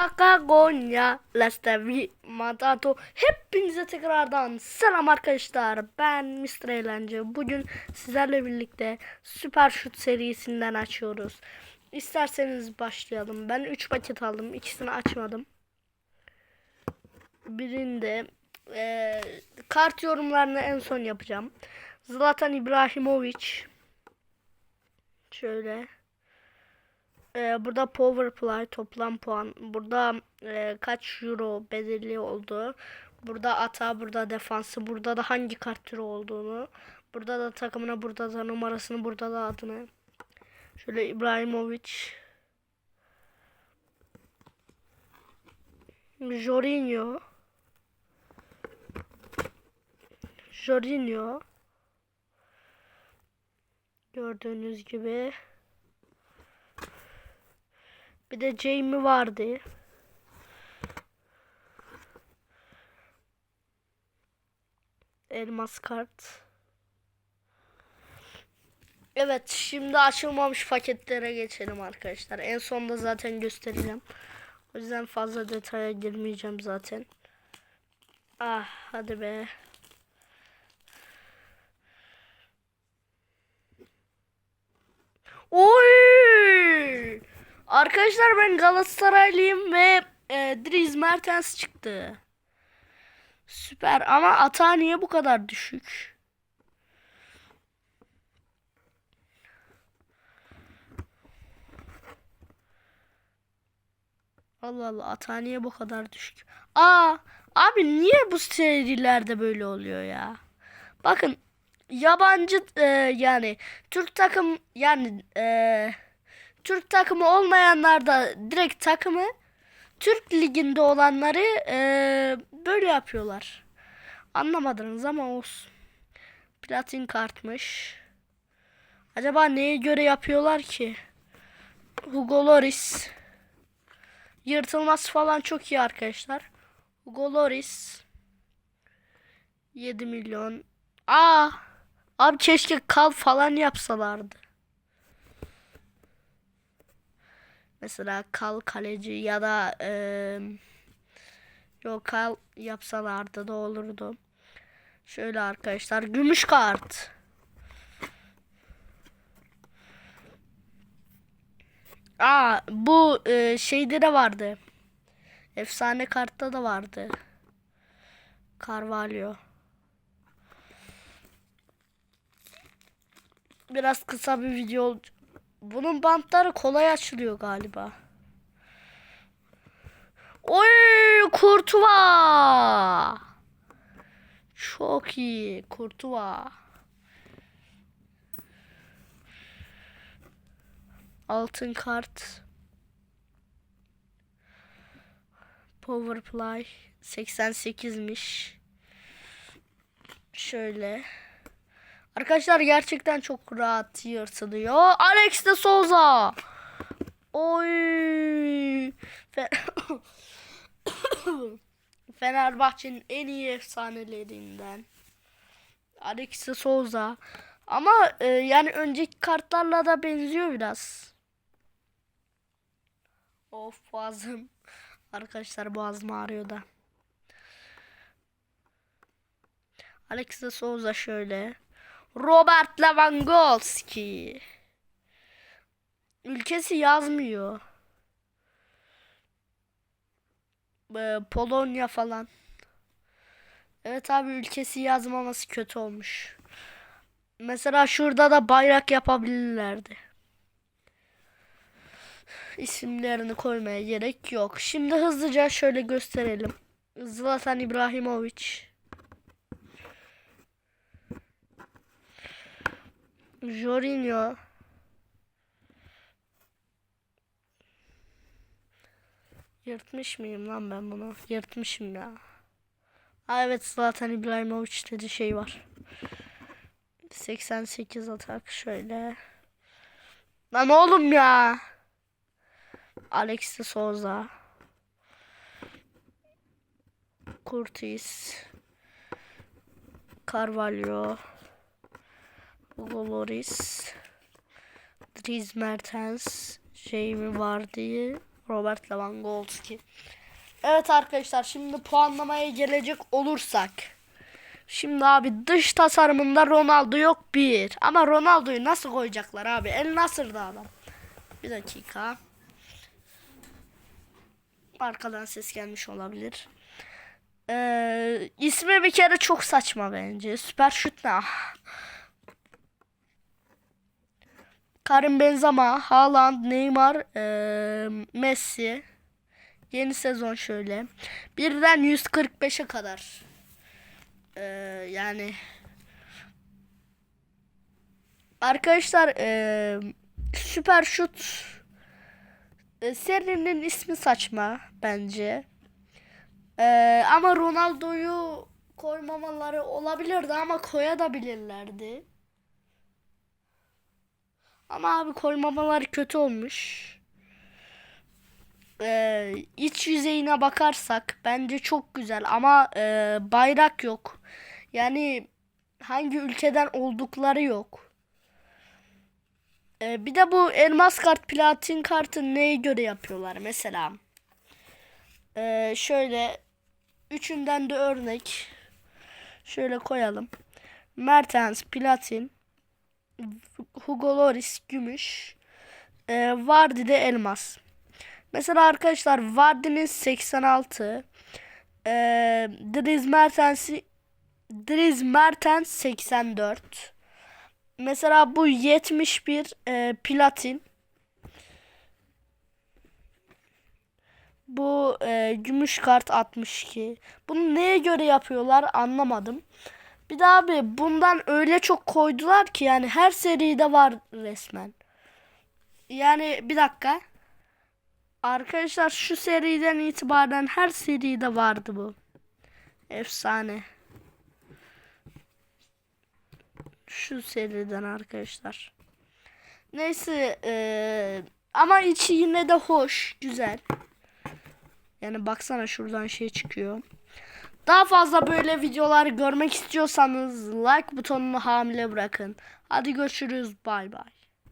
Patagonya, Lestevi, Matato. Hepinize tekrardan selam arkadaşlar. Ben Mr. Eğlence. Bugün sizlerle birlikte Süper Şut serisinden açıyoruz. İsterseniz başlayalım. Ben 3 paket aldım. İkisini açmadım. Birinde eee, kart yorumlarını en son yapacağım. Zlatan İbrahimovic. Şöyle. Ee, burada power play toplam puan. Burada e, kaç euro bedeli oldu. Burada ata, burada defansı, burada da hangi kart türü olduğunu. Burada da takımına, burada da numarasını, burada da adını. Şöyle İbrahimovic. Jorginho. Jorginho. Gördüğünüz gibi. Bir de Jamie vardı. Elmas kart. Evet şimdi açılmamış paketlere geçelim arkadaşlar. En sonda zaten göstereceğim. O yüzden fazla detaya girmeyeceğim zaten. Ah hadi be. Oy! Arkadaşlar ben Galatasaraylıyım ve e, Dries Mertens çıktı. Süper ama ata niye bu kadar düşük? Allah Allah ata niye bu kadar düşük? Aa abi niye bu serilerde böyle oluyor ya? Bakın yabancı e, yani Türk takım yani e, Türk takımı olmayanlar da direkt takımı Türk liginde olanları e, böyle yapıyorlar. Anlamadınız ama olsun. Platin kartmış. Acaba neye göre yapıyorlar ki? Hugo Loris. Yırtılmaz falan çok iyi arkadaşlar. Hugo Loris. 7 milyon. Aa! Abi keşke kal falan yapsalardı. Mesela kal kaleci ya da eee yok kal yapsalardı da olurdu. Şöyle arkadaşlar gümüş kart. Aa bu e, şeyde de vardı. Efsane kartta da vardı. Carvalho. Biraz kısa bir video olacak. Bunun bantları kolay açılıyor galiba. Oy Kurtuva. Çok iyi Kurtuva. Altın kart. Power play 88'miş. Şöyle. Arkadaşlar gerçekten çok rahat yırtılıyor. Alex de Souza. Oy. Fe- Fenerbahçe'nin en iyi efsanelerinden. Alex de Souza. Ama e, yani önceki kartlarla da benziyor biraz. Of boğazım. Arkadaşlar boğazım ağrıyor da. Alex de Souza şöyle. Robert Lewandowski. Ülkesi yazmıyor. Ee, Polonya falan. Evet abi ülkesi yazmaması kötü olmuş. Mesela şurada da bayrak yapabilirlerdi. İsimlerini koymaya gerek yok. Şimdi hızlıca şöyle gösterelim. Zlatan İbrahimovic. Jorginho. Yırtmış mıyım lan ben bunu? Yırtmışım ya. Aa, evet Zlatan İbrahimovic dedi şey var. 88 atak şöyle. Lan oğlum ya. Alex de Souza. Curtis. Carvalho. Hugo Loris. Dries Mertens. Jamie Vardy. Robert Lewandowski. Evet arkadaşlar şimdi puanlamaya gelecek olursak. Şimdi abi dış tasarımında Ronaldo yok bir. Ama Ronaldo'yu nasıl koyacaklar abi? El Nasır'da adam. Bir dakika. Arkadan ses gelmiş olabilir. Ee, ismi bir kere çok saçma bence. Süper şut ne? Ah. Karim Benzema, Haaland, Neymar, ee, Messi. Yeni sezon şöyle. Birden 145'e kadar. Ee, yani arkadaşlar ee, süper şut e, serinin ismi saçma bence. Ee, ama Ronaldo'yu koymamaları olabilirdi ama koyabilirlerdi. Ama abi koymamaları kötü olmuş. Ee, iç yüzeyine bakarsak bence çok güzel ama e, bayrak yok. Yani hangi ülkeden oldukları yok. Ee, bir de bu elmas kart, platin kartı neye göre yapıyorlar mesela? Ee, şöyle üçünden de örnek şöyle koyalım. Mertens platin, Hugo Lloris gümüş, e, Vardy de elmas. Mesela arkadaşlar Vardy'nin 86, e, Dries Mertens'i Dries Mertens 84. Mesela bu 71 e, platin. Bu e, gümüş kart 62. Bunu neye göre yapıyorlar anlamadım. Bir daha abi bundan öyle çok koydular ki yani her seride var resmen. Yani bir dakika. Arkadaşlar şu seriden itibaren her seride vardı bu. Efsane. Şu seriden arkadaşlar. Neyse eee, ama içi yine de hoş, güzel. Yani baksana şuradan şey çıkıyor. Daha fazla böyle videolar görmek istiyorsanız like butonunu hamile bırakın. Hadi görüşürüz. Bay bay.